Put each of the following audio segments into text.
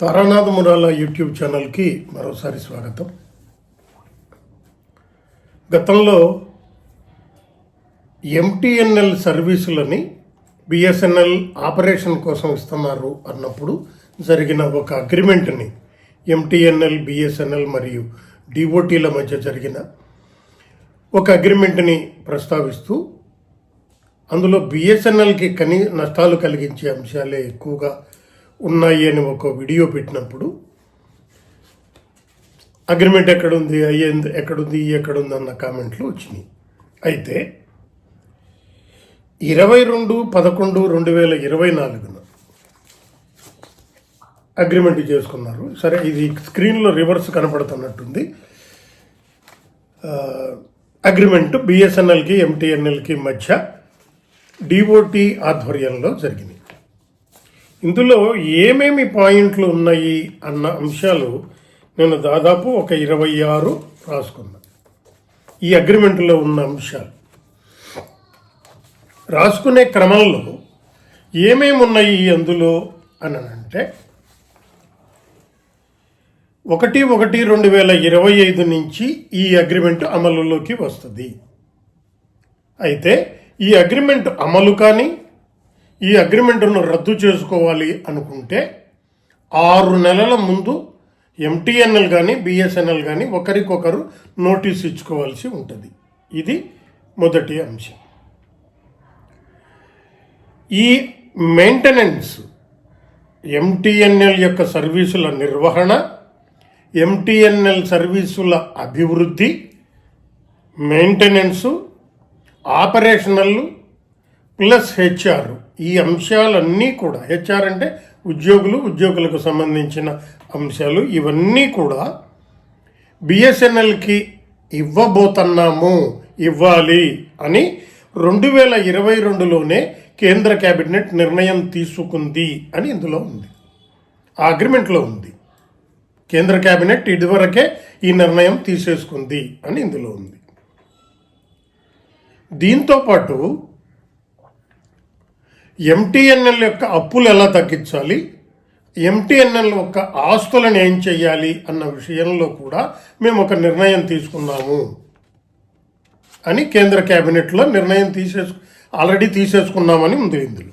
Taranath Murala YouTube ఛానల్కి మరోసారి స్వాగతం. గతంలో ఎంటీఎన్ఎల్ సర్వీసులని బిఎస్ఎన్ఎల్ ఆపరేషన్ కోసం ఇస్తున్నారు అన్నప్పుడు జరిగిన ఒక అగ్రిమెంట్ని ఎంటీఎన్ఎల్ బిఎస్ఎన్ఎల్ మరియు డిఓటీల మధ్య జరిగిన ఒక అగ్రిమెంట్ని ప్రస్తావిస్తూ అందులో బిఎస్ఎన్ఎల్కి కనీ నష్టాలు కలిగించే అంశాలే ఎక్కువగా ఉన్నాయి అని ఒక వీడియో పెట్టినప్పుడు అగ్రిమెంట్ ఎక్కడుంది అయ్యేంది ఎక్కడుంది ఎక్కడుంది అన్న కామెంట్లు వచ్చినాయి. అయితే ఇరవై రెండు పదకొండు రెండు వేల ఇరవై నాలుగున అగ్రిమెంట్ చేసుకున్నారు. సరే ఇది స్క్రీన్లో రివర్స్ కనపడుతున్నట్టుంది. అగ్రిమెంట్ బిఎస్ఎన్ఎల్కి ఎంటీఎన్ఎల్కి మధ్య డిఓటి ఆధ్వర్యంలో జరిగింది ఇందులో ఏమేమి పాయింట్లు ఉన్నాయి అన్న అంశాలు నేను దాదాపు ఒక ఇరవై ఆరు రాసుకున్నా. ఈ అగ్రిమెంట్లో ఉన్న అంశాలు. రాసుకునే క్రమంలో ఏమేమి ఉన్నాయి అందులో అని అంటే ఒకటి ఒకటి రెండు వేల ఇరవై ఐదు నుంచి ఈ అగ్రిమెంట్ అమలులోకి వస్తుంది. అయితే ఈ అగ్రిమెంట్ అమలు కానీ ఈ అగ్రిమెంట్ను రద్దు చేసుకోవాలి అనుకుంటే ఆరు నెలల ముందు ఎంటీఎన్ఎల్ కానీ బిఎస్ఎన్ఎల్ కానీ ఒకరికొకరు నోటీస్ ఇచ్చుకోవాల్సి ఉంటుంది. ఇది మొదటి అంశం. ఈ మెయింటెనెన్స్ ఎంటీఎన్ఎల్ యొక్క సర్వీసుల నిర్వహణ ఎంటీఎన్ఎల్ సర్వీసుల అభివృద్ధి మెయింటెనెన్సు ఆపరేషనల్ ప్లస్ హెచ్ఆర్ ఈ అంశాలన్నీ కూడా హెచ్ఆర్ అంటే ఉద్యోగులు ఉద్యోగులకు సంబంధించిన అంశాలు ఇవన్నీ కూడా బిఎస్ఎన్ఎల్కి ఇవ్వబోతున్నాము ఇవ్వాలి అని రెండు వేల ఇరవై రెండులోనే కేంద్ర కేబినెట్ నిర్ణయం తీసుకుంది అని ఇందులో ఉంది. ఆ అగ్రిమెంట్లో ఉంది. కేంద్ర కేబినెట్ ఇదివరకే ఈ నిర్ణయం తీసేసుకుంది అని ఇందులో ఉంది. దీంతో పాటు ఎంటీఎన్ఎల్ యొక్క అప్పులు ఎలా తగ్గించాలి? ఎంటీఎన్ఎల్ యొక్క ఆస్తులను ఏం చేయాలి అన్న విషయంలో కూడా మేము ఒక నిర్ణయం తీసుకున్నాము అని కేంద్ర కేబినెట్లో నిర్ణయం తీసేసు ఆల్రెడీ తీసేసుకున్నామని ఉంది ఇందులో.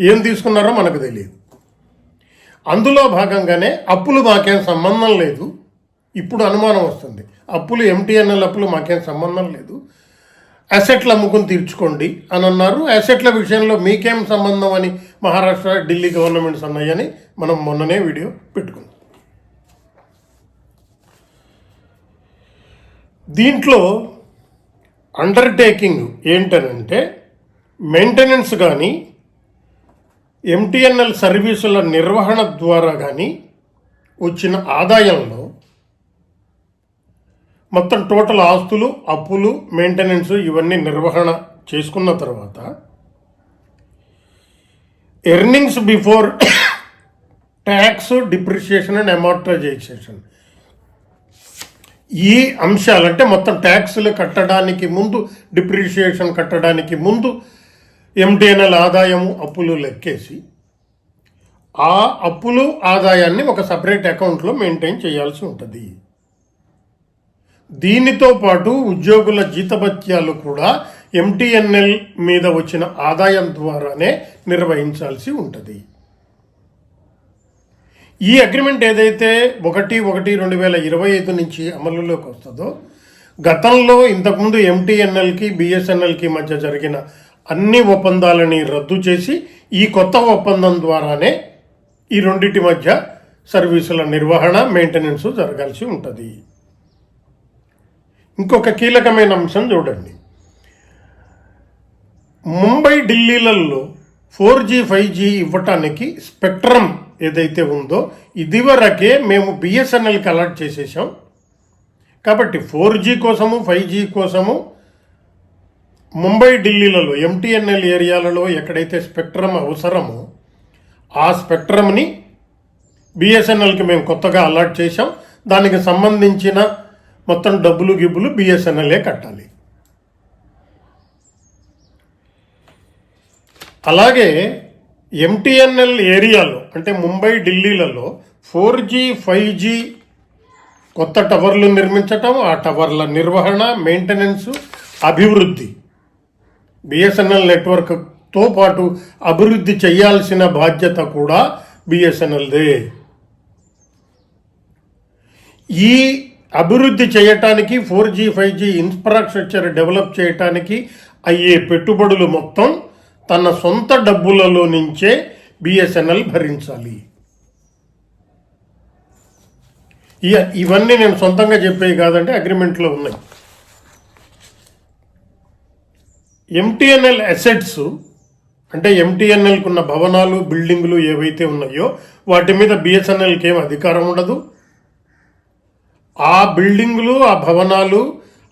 ఏం తీసుకున్నారో మనకు తెలియదు. అందులో భాగంగానే అప్పులు మాకేం సంబంధం లేదు. ఇప్పుడు అనుమానం వస్తుంది. అప్పులు ఎంటీఎన్ఎల్ అప్పులు మాకేం సంబంధం లేదు. అసెట్లు అమ్ముకుని తీర్చుకోండి అని అన్నారు. అసెట్ల విషయంలో మీకేం సంబంధం అని మహారాష్ట్ర ఢిల్లీ గవర్నమెంట్స్ అన్నాయని మనం మొన్ననే వీడియో పెట్టుకుంది దీంట్లో అండర్టేకింగ్ ఏంటనంటే మెయింటెనెన్స్ కానీ ఎంటీఎన్ఎల్ సర్వీసుల నిర్వహణ ద్వారా కానీ వచ్చిన ఆదాయంలో మొత్తం టోటల్ ఆస్తులు అప్పులు మెయింటెనెన్స్ ఇవన్నీ నిర్వహణ చేసుకున్న తర్వాత earnings before tax depreciation and amortisation ఈ అంశాలు అంటే మొత్తం ట్యాక్స్లు కట్టడానికి ముందు డిప్రిషియేషన్ కట్టడానికి ముందు ఎంటీఎన్ఎల్ ఆదాయము అప్పులు లెక్కేసి ఆ అప్పులు ఆదాయాన్ని ఒక సపరేట్ అకౌంట్లో మెయింటైన్ చేయాల్సి ఉంటుంది. దీనితో పాటు ఉద్యోగుల జీతభత్యాలు కూడా ఎంటీఎన్ఎల్ మీద వచ్చిన ఆదాయం ద్వారానే నిర్వహించాల్సి ఉంటుంది. ఈ అగ్రిమెంట్ ఏదైతే ఒకటి ఒకటి రెండు వేల ఇరవై ఐదు నుంచి అమలులోకి వస్తుందో గతంలో ఇంతకుముందు ఎంటీఎన్ఎల్కి బిఎస్ఎన్ఎల్కి మధ్య జరిగిన అన్ని ఒప్పందాలని రద్దు చేసి ఈ కొత్త ఒప్పందం ద్వారానే ఈ రెండింటి మధ్య సర్వీసుల నిర్వహణ మెయింటెనెన్స్ జరగాల్సి ఉంటుంది. ఇంకొక కీలకమైన అంశం చూడండి. ముంబై ఢిల్లీలలో ఫోర్ జీ ఫైవ్ జీ ఇవ్వటానికి స్పెక్ట్రమ్ ఏదైతే ఉందో ఇదివరకే మేము బిఎస్ఎన్ఎల్కి అలర్ట్ చేసేసాం కాబట్టి ఫోర్ జీ కోసము ఫైవ్ జీ కోసము ముంబై ఢిల్లీలలో ఎంటీఎన్ఎల్ ఏరియాలలో ఎక్కడైతే స్పెక్ట్రమ్ అవసరమో ఆ స్పెక్ట్రమ్ని బిఎస్ఎన్ఎల్కి మేము కొత్తగా అలాట్ చేసాం దానికి సంబంధించిన మొత్తం డబ్బులు గిబ్బులు బిఎస్ఎన్ఎల్ఏ కట్టాలి. అలాగే ఎంటీఎన్ఎల్ ఏరియాలో అంటే ముంబై ఢిల్లీలలో ఫోర్ జీ ఫైవ్ జీ కొత్త టవర్లు నిర్మించటం ఆ టవర్ల నిర్వహణ మెయింటెనెన్స్ అభివృద్ధి బిఎస్ఎన్ఎల్ నెట్వర్క్తో పాటు అభివృద్ధి చేయాల్సిన బాధ్యత కూడా బిఎస్ఎన్ఎల్దే ఈ అభివృద్ధి చేయటానికి four G five G infrastructure develop చేయటానికి అయ్యే పెట్టుబడులు మొత్తం తన సొంత డబ్బులలో నుంచే బిఎస్ఎన్ఎల్ భరించాలి. ఇవన్నీ నేను సొంతంగా చెప్పేవి కాదంటే అగ్రిమెంట్లో ఉన్నాయి. ఎంటీఎన్ఎల్ అసెట్స్ అంటే ఎంటీఎన్ఎల్కున్న భవనాలు బిల్డింగులు ఏవైతే ఉన్నాయో వాటి మీద బిఎస్ఎన్ఎల్కి ఏం అధికారం ఉండదు. ఆ బిల్డింగులు ఆ భవనాలు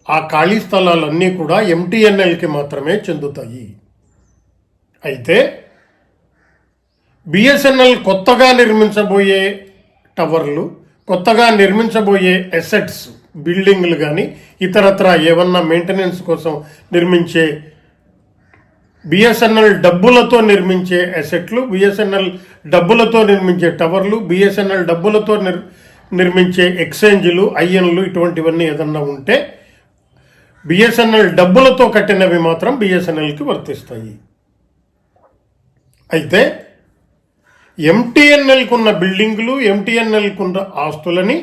ఆ ఖాళీ స్థలాలన్నీ కూడా ఎంటీఎన్ఎల్కి మాత్రమే చెందుతాయి. అయితే బిఎస్ఎన్ఎల్ కొత్తగా నిర్మించబోయే టవర్లు కొత్తగా నిర్మించబోయే ఎసెట్స్ బిల్డింగ్లు కానీ ఇతరత్ర ఏమన్నా మెయింటెనెన్స్ కోసం నిర్మించే బిఎస్ఎన్ఎల్ డబ్బులతో నిర్మించే అసెట్లు బిఎస్ఎన్ఎల్ డబ్బులతో నిర్మించే టవర్లు బిఎస్ఎన్ఎల్ డబ్బులతో నిర్ నిర్మించే ఎక్స్చేంజ్లు ఐఎన్లు ఇటువంటివన్నీ ఏదన్నా ఉంటే బిఎస్ఎన్ఎల్ డబ్బులతో కట్టినవి మాత్రం బిఎస్ఎన్ఎల్కి వర్తిస్తాయి. అయితే ఎంటీఎన్ఎల్కి ఉన్న బిల్డింగులు ఎంటీఎన్ఎల్కి ఉన్న ఆస్తులని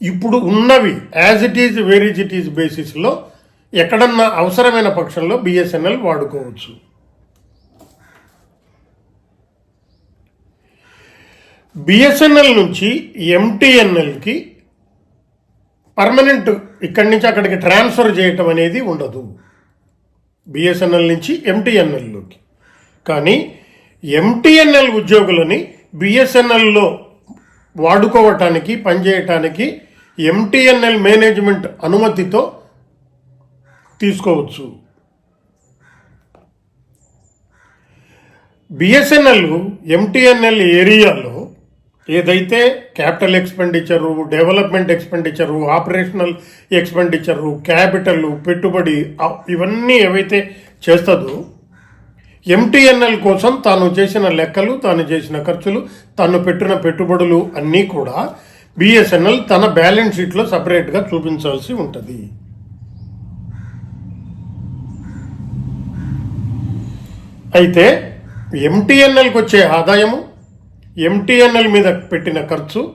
ఇప్పుడు ఉన్నవి as it is where is it is బేసిస్లో ఎక్కడన్నా అవసరమైన పక్షంలో బిఎస్ఎన్ఎల్ వాడుకోవచ్చు. బిఎస్ఎన్ఎల్ నుంచి ఎంటీఎన్ఎల్కి పర్మనెంట్ ఇక్కడి నుంచి అక్కడికి ట్రాన్స్ఫర్ చేయటం అనేది ఉండదు. బిఎస్ఎన్ఎల్ నుంచి ఎంటీఎన్ఎల్లోకి కానీ ఎంటీఎన్ఎల్ ఉద్యోగులని బిఎస్ఎన్ఎల్లో వాడుకోవటానికి పనిచేయటానికి ఎంటీఎన్ఎల్ మేనేజ్మెంట్ అనుమతితో తీసుకోవచ్చు. బిఎస్ఎన్ఎల్ ఎంటీఎన్ఎల్ ఏరియాలో ఏదైతే capital expenditure development expenditure operational expenditure capital పెట్టుబడి ఇవన్నీ ఏవైతే చేస్తుందో ఎంటీఎన్ఎల్ కోసం తాను చేసిన లెక్కలు తాను చేసిన ఖర్చులు తాను పెట్టిన పెట్టుబడులు అన్నీ కూడా బిఎస్ఎన్ఎల్ తన బ్యాలెన్స్ షీట్లో సపరేట్గా చూపించాల్సి ఉంటుంది. అయితే ఎంటీఎన్ఎల్కి వచ్చే ఆదాయము ఎంటీఎన్ఎల్ మీద పెట్టిన ఖర్చు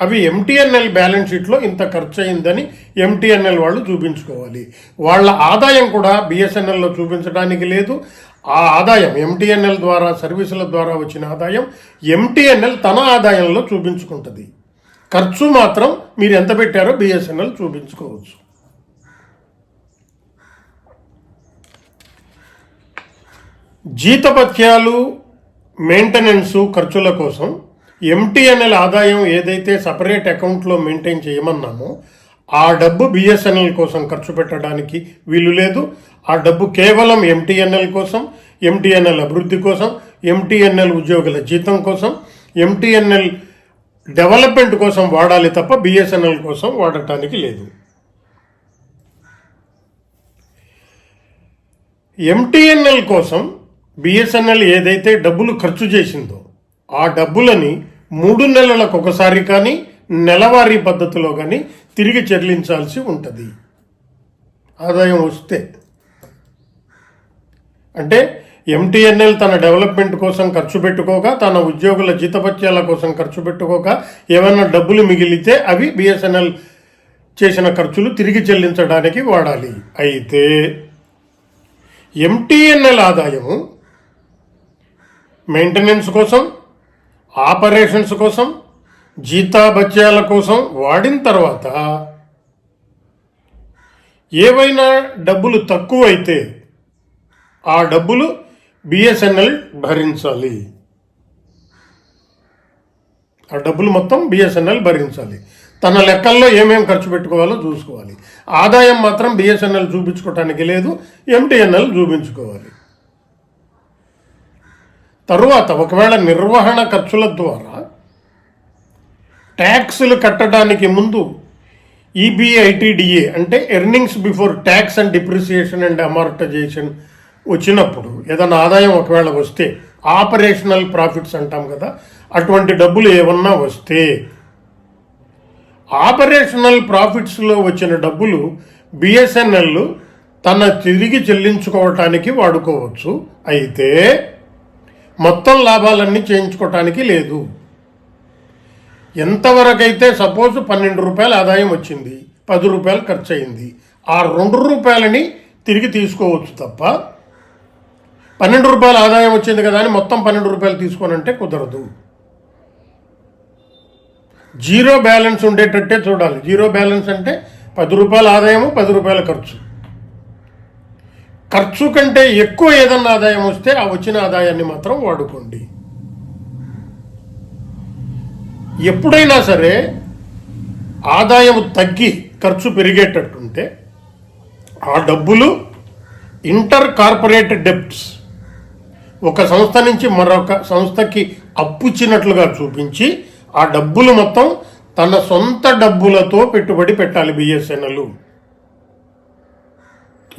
అవి ఎంటీఎన్ఎల్ బ్యాలెన్స్ షీట్లో ఇంత ఖర్చు అయిందని ఎంటీఎన్ఎల్ వాళ్ళు చూపించుకోవాలి. వాళ్ళ ఆదాయం కూడా బిఎస్ఎన్ఎల్లో చూపించడానికి లేదు. ఆ ఆదాయం ఎంటీఎన్ఎల్ ద్వారా సర్వీసుల ద్వారా వచ్చిన ఆదాయం ఎంటీఎన్ఎల్ తన ఆదాయంలో చూపించుకుంటుంది. ఖర్చు మాత్రం మీరు ఎంత పెట్టారో బిఎస్ఎన్ఎల్ చూపించుకోవచ్చు. జీతభత్యాలు మెయింటెనెన్స్ ఖర్చుల కోసం ఎంటీఎన్ఎల్ ఆదాయం ఏదైతే సపరేట్ అకౌంట్లో మెయింటైన్ చేయమన్నామో ఆ డబ్బు బిఎస్ఎన్ఎల్ కోసం ఖర్చు పెట్టడానికి వీలు లేదు. ఆ డబ్బు కేవలం ఎంటీఎన్ఎల్ కోసం ఎంటీఎన్ఎల్ అభివృద్ధి కోసం ఎంటీఎన్ఎల్ ఉద్యోగుల జీతం కోసం ఎంటీఎన్ఎల్ డెవలప్మెంట్ కోసం వాడాలి తప్ప బిఎస్ఎన్ఎల్ కోసం వాడటానికి లేదు. ఎంటీఎన్ఎల్ కోసం బిఎస్ఎన్ఎల్ ఏదైతే డబ్బులు ఖర్చు చేసిందో ఆ డబ్బులని మూడు నెలలకు ఒకసారి కానీ నెలవారీ పద్ధతిలో కానీ తిరిగి చెల్లించాల్సి ఉంటుంది. ఆదాయం వస్తే. అంటే ఎంటీఎన్ఎల్ తన డెవలప్మెంట్ కోసం ఖర్చు పెట్టుకోక తన ఉద్యోగుల జీతపత్యాల కోసం ఖర్చు పెట్టుకోక ఏమైనా డబ్బులు మిగిలితే అవి బిఎస్ఎన్ఎల్ చేసిన ఖర్చులు తిరిగి చెల్లించడానికి వాడాలి. అయితే ఎంటీఎన్ఎల్ ఆదాయము మెయింటెనెన్స్ కోసం ఆపరేషన్స్ కోసం జీతాభత్యాల కోసం వాడిన తర్వాత ఏవైనా డబ్బులు తక్కువైతే ఆ డబ్బులు బిఎస్ఎన్ఎల్ భరించాలి. ఆ డబ్బులు మొత్తం బిఎస్ఎన్ఎల్ భరించాలి. తన లెక్కల్లో ఏమేం ఖర్చు పెట్టుకోవాలో చూసుకోవాలి. ఆదాయం మాత్రం బిఎస్ఎన్ఎల్ చూపించుకోవటానికి లేదు ఎంటీఎన్ఎల్ చూపించుకోవాలి. తరువాత ఒకవేళ నిర్వహణ ఖర్చుల ద్వారా ట్యాక్సులు కట్టడానికి ముందు ఈబిఐటిడిఏ అంటే earnings before tax and depreciation and amortisation వచ్చినప్పుడు ఏదైనా ఆదాయం ఒకవేళ వస్తే ఆపరేషనల్ ప్రాఫిట్స్ అంటాం కదా అటువంటి డబ్బులు ఏమన్నా వస్తే ఆపరేషనల్ ప్రాఫిట్స్లో వచ్చిన డబ్బులు బిఎస్ఎన్ఎల్ తన తిరిగి చెల్లించుకోవటానికి వాడుకోవచ్చు. అయితే మొత్తం లాభాలన్నీ చేయించుకోవటానికి లేదు. ఎంతవరకైతే సపోజ్ పన్నెండు రూపాయల ఆదాయం వచ్చింది పది రూపాయలు ఖర్చు అయింది ఆ రెండు రూపాయలని తిరిగి తీసుకోవచ్చు తప్ప పన్నెండు రూపాయల ఆదాయం వచ్చింది కదా అని మొత్తం పన్నెండు రూపాయలు తీసుకోనంటే కుదరదు. జీరో బ్యాలెన్స్ ఉండేటట్టే చూడాలి. జీరో బ్యాలెన్స్ అంటే పది రూపాయల ఆదాయము పది రూపాయల ఖర్చు. ఖర్చు కంటే ఎక్కువ ఏదన్నా ఆదాయం వస్తే ఆ వచ్చిన ఆదాయాన్ని మాత్రం వాడుకోండి. ఎప్పుడైనా సరే ఆదాయం తగ్గి ఖర్చు పెరిగేటట్టుంటే ఆ డబ్బులు ఇంటర్ కార్పొరేట్ డెప్ట్స్ ఒక సంస్థ నుంచి మరొక సంస్థకి అప్పుచ్చినట్లుగా చూపించి ఆ డబ్బులు మొత్తం తన సొంత డబ్బులతో పెట్టుబడి పెట్టాలి బిఎస్ఎన్ఎల్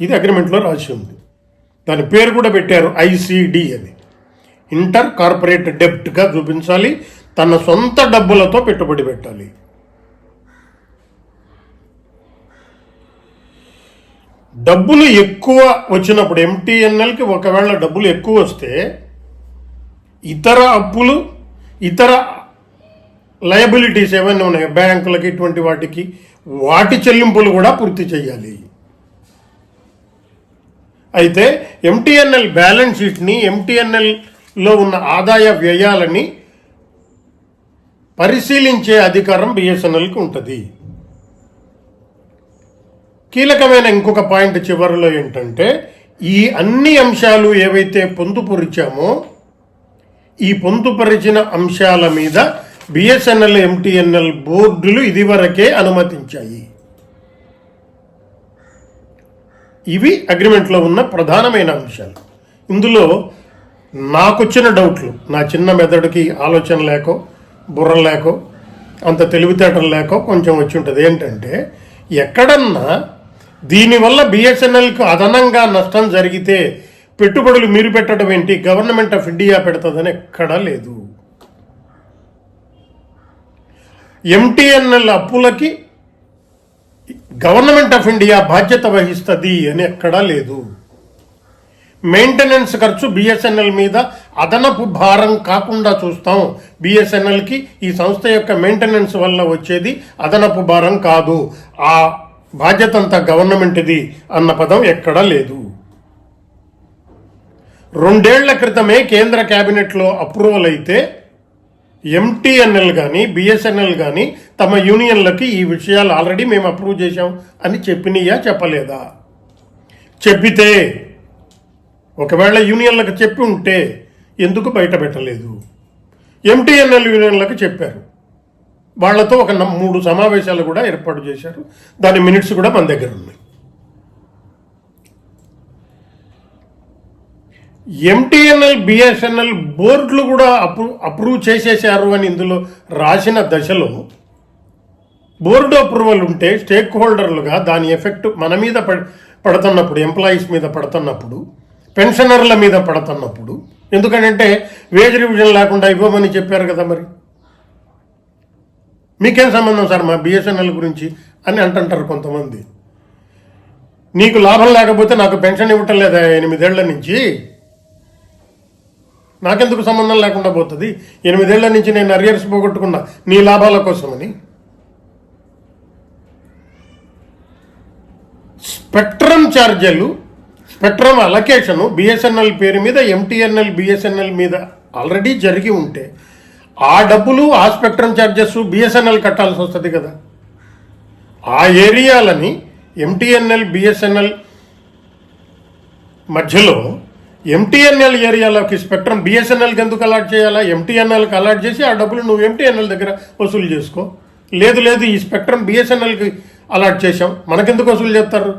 ఇది అగ్రిమెంట్లో రాసి ఉంది. దాని పేరు కూడా పెట్టారు ఐసిడి అని. ఇంటర్ కార్పొరేట్ డెప్ట్గా చూపించాలి తన సొంత డబ్బులతో పెట్టుబడి పెట్టాలి. డబ్బులు ఎక్కువ వచ్చినప్పుడు ఎంటీఎన్ఎల్కి ఒకవేళ డబ్బులు ఎక్కువ వస్తే ఇతర అప్పులు ఇతర లయబిలిటీస్ ఏమైనా ఉన్నాయి? బ్యాంకులకి ఇటువంటి వాటికి వాటి చెల్లింపులు కూడా పూర్తి చేయాలి. అయితే ఎంటీఎన్ఎల్ బ్యాలెన్స్ షీట్ని ఎంటీఎన్ఎల్లో ఉన్న ఆదాయ వ్యయాలని పరిశీలించే అధికారం బిఎస్ఎన్ఎల్కి ఉంటుంది. కీలకమైన ఇంకొక పాయింట్ చివరిలో ఏంటంటే ఈ అన్ని అంశాలు ఏవైతే పొందుపరిచామో ఈ పొందుపరిచిన అంశాల మీద బిఎస్ఎన్ఎల్ ఎంటీఎన్ఎల్ బోర్డులు ఇదివరకే అనుమతించాయి. ఇవి అగ్రిమెంట్లో ఉన్న ప్రధానమైన అంశాలు. ఇందులో నాకొచ్చిన డౌట్లు నా చిన్న మెదడుకి ఆలోచన లేకో బుర్ర లేకో అంత తెలివితేటలు లేకో కొంచెం వచ్చి ఉంటుంది. ఏంటంటే ఎక్కడన్నా దీనివల్ల బిఎస్ఎన్ఎల్కు అదనంగా నష్టం జరిగితే పెట్టుబడులు మీరు పెట్టడం ఏంటి? గవర్నమెంట్ ఆఫ్ ఇండియా పెడుతుందని ఎక్కడా లేదు. ఎంటీఎన్ఎల్ అప్పులకి గవర్నమెంట్ ఆఫ్ ఇండియా బాధ్యత వహిస్తుంది అని ఎక్కడా లేదు. మెయింటెనెన్స్ ఖర్చు బిఎస్ఎన్ఎల్ మీద అదనపు భారం కాకుండా చూస్తాం. బిఎస్ఎన్ఎల్కి ఈ సంస్థ యొక్క మెయింటెనెన్స్ వల్ల వచ్చేది అదనపు భారం కాదు. ఆ బాధ్యత అంతా గవర్నమెంట్ది అన్న పదం ఎక్కడా లేదు. రెండేళ్ళ క్రితమే కేంద్ర క్యాబినెట్లో అప్రూవల్ అయితే ఎంటీఎన్ఎల్ కానీ బిఎస్ఎన్ఎల్ కానీ తమ యూనియన్లకి ఈ విషయాలు ఆల్రెడీ మేము అప్రూవ్ చేశాం అని చెప్పినయా చెప్పలేదా? చెప్పితే ఒకవేళ యూనియన్లకు చెప్పి ఉంటే ఎందుకు బయట పెట్టలేదు? ఎంటీఎన్ఎల్ యూనియన్లకు చెప్పారు. వాళ్ళతో ఒక న- మూడు సమావేశాలు కూడా ఏర్పాటు చేశారు. దాని మినిట్స్ కూడా మన దగ్గర ఉన్నాయి. ఎంటీఎన్ఎల్ బిఎస్ఎన్ఎల్ బోర్డులు కూడా అప్రూవ్ అప్రూవ్ చేసేసారు అని ఇందులో రాసిన దశలో బోర్డు అప్రూవల్ ఉంటే స్టేక్ హోల్డర్లుగా దాని ఎఫెక్ట్ మన మీద పడ పడుతున్నప్పుడు ఎంప్లాయీస్ మీద పడుతున్నప్పుడు పెన్షనర్ల మీద పడుతున్నప్పుడు. ఎందుకంటే వేజ్ రివిజన్ లేకుండా ఇవ్వమని చెప్పారు కదా మరి. మీకేం సంబంధం సార్ మా బిఎస్ఎన్ఎల్ గురించి అని అంటుంటారు కొంతమంది. నీకు లాభం లేకపోతే నాకు పెన్షన్ ఇవ్వటం లేదా ఎనిమిదేళ్ళ నుంచి? నాకెందుకు సంబంధం లేకుండా పోతుంది? ఎనిమిదేళ్ళ నుంచి నేను అరియర్స్ పోగొట్టుకున్న నీ లాభాల కోసమని. స్పెక్ట్రమ్ ఛార్జీలు స్పెక్ట్రమ్ అలకేషను బిఎస్ఎన్ఎల్ పేరు మీద ఎంటీఎన్ఎల్ బిఎస్ఎన్ఎల్ మీద ఆల్రెడీ జరిగి ఉంటే ఆ డబ్బులు ఆ స్పెక్ట్రమ్ ఛార్జెస్ బిఎస్ఎన్ఎల్ కట్టాల్సి వస్తుంది కదా. ఆ ఏరియాలని ఎంటీఎన్ఎల్ బిఎస్ఎన్ఎల్ మధ్యలో ఎంటీఎన్ఎల్ ఏరియాలోకి స్పెక్ట్రమ్ బిఎస్ఎన్ఎల్కి ఎందుకు అలాట్ చేయాలా? ఎంటీఎన్ఎల్కి అలాట్ చేసి ఆ డబ్బులు నువ్వు ఎంటీఎన్ఎల్ దగ్గర వసూలు చేసుకో. లేదు లేదు ఈ స్పెక్ట్రమ్ బిఎస్ఎన్ఎల్కి అలాట్ చేశాం. మనకెందుకు వసూలు చేస్తారు?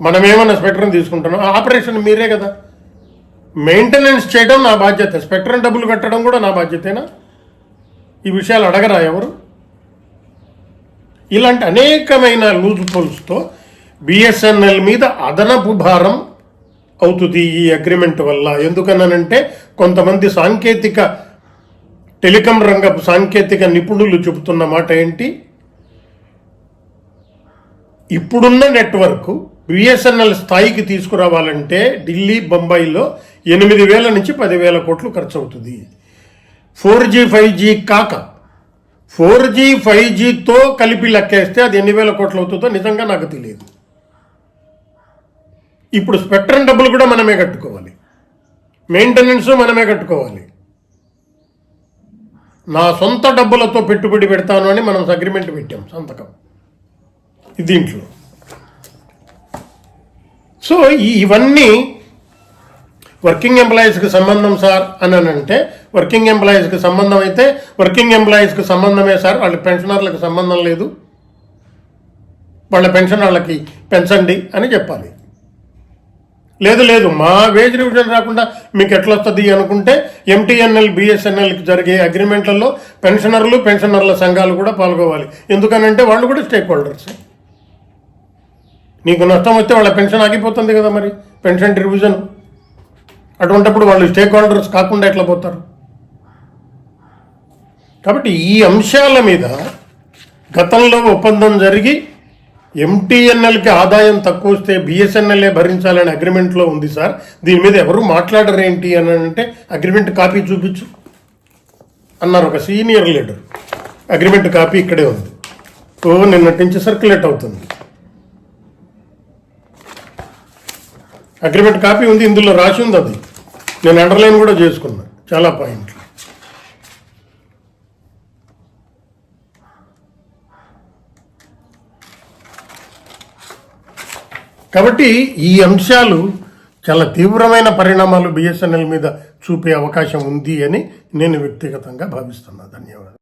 మనం ఏమన్నా స్పెక్ట్రమ్ తీసుకుంటున్నాం ఆపరేషన్ మీరే కదా. మెయింటెనెన్స్ చేయడం నా బాధ్యత. స్పెక్ట్రమ్ డబ్బులు కట్టడం కూడా నా బాధ్యతేనా? ఈ విషయాలు అడగరా ఎవరు? ఇలాంటి అనేకమైన లూజ్ పోల్స్తో బిఎస్ఎన్ఎల్ మీద అదనపు భారం అవుతుంది ఈ అగ్రిమెంట్ వల్ల. ఎందుకన్నానంటే కొంతమంది సాంకేతిక టెలికాం రంగపు సాంకేతిక నిపుణులు చెబుతున్న మాట ఏంటి? ఇప్పుడున్న నెట్వర్క్ బిఎస్ఎన్ఎల్ స్థాయికి తీసుకురావాలంటే ఢిల్లీ బొంబాయిలో ఎనిమిది వేల నుంచి పదివేల కోట్లు ఖర్చు అవుతుంది ఫోర్ జీ ఫైవ్ జీ కాక ఫోర్ జీ ఫైవ్ జీతో కలిపి లెక్కేస్తే అది ఎన్ని వేల కోట్లు అవుతుందో నిజంగా నాకు తెలియదు. ఇప్పుడు స్పెక్ట్రమ్ డబ్బులు కూడా మనమే కట్టుకోవాలి. మెయింటెనెన్స్ మనమే కట్టుకోవాలి. నా సొంత డబ్బులతో పెట్టుబడి పెడతాను అని మనం అగ్రిమెంట్ పెట్టాం సంతకం. దీంట్లో. సో ఇవన్నీ వర్కింగ్ ఎంప్లాయీస్కి సంబంధం సార్ అని అని అంటే వర్కింగ్ ఎంప్లాయీస్కి సంబంధం అయితే వర్కింగ్ ఎంప్లాయీస్కి సంబంధమే సార్. వాళ్ళ పెన్షనర్లకు సంబంధం లేదు. వాళ్ళ పెన్షన్ వాళ్ళకి పెంచండి అని చెప్పాలి. లేదు లేదు మా వేజ్ రివిజన్ రాకుండా మీకు ఎట్లా వస్తుంది అనుకుంటే ఎంటీఎన్ఎల్ బిఎస్ఎన్ఎల్కి జరిగే అగ్రిమెంట్లలో పెన్షనర్లు పెన్షనర్ల సంఘాలు కూడా పాల్గొవాలి. ఎందుకనంటే వాళ్ళు కూడా స్టేక్ హోల్డర్స్ నీకు నష్టం వస్తే వాళ్ళ పెన్షన్ ఆగిపోతుంది కదా మరి పెన్షన్ రివిజన్ అటువంటిప్పుడు వాళ్ళు స్టేక్ హోల్డర్స్ కాకుండా ఎట్లా పోతారు? కాబట్టి ఈ అంశాల మీద గతంలో ఒప్పందం జరిగి ఎంటీఎన్ఎల్కి ఆదాయం తక్కువ వస్తే బిఎస్ఎన్ఎల్ఏ భరించాలనే అగ్రిమెంట్లో ఉంది సార్ దీని మీద ఎవరు మాట్లాడరు ఏంటి అని అంటే అగ్రిమెంట్ కాపీ చూపించు అన్నారు ఒక సీనియర్ లీడర్ అగ్రిమెంట్ కాపీ ఇక్కడే ఉంది. ఓ నిన్నటి నుంచి సర్క్యులేట్ అవుతుంది. అగ్రిమెంట్ కాపీ ఉంది ఇందులో రాసి ఉంది అది. నేను అండర్లైన్ కూడా చేసుకున్నాను చాలా పాయింట్లు కాబట్టి ఈ అంశాలు చాలా తీవ్రమైన పరిణామాలు బిఎస్ఎన్ఎల్ మీద చూపే అవకాశం ఉంది అని నేను వ్యక్తిగతంగా భావిస్తున్నాను ధన్యవాదాలు.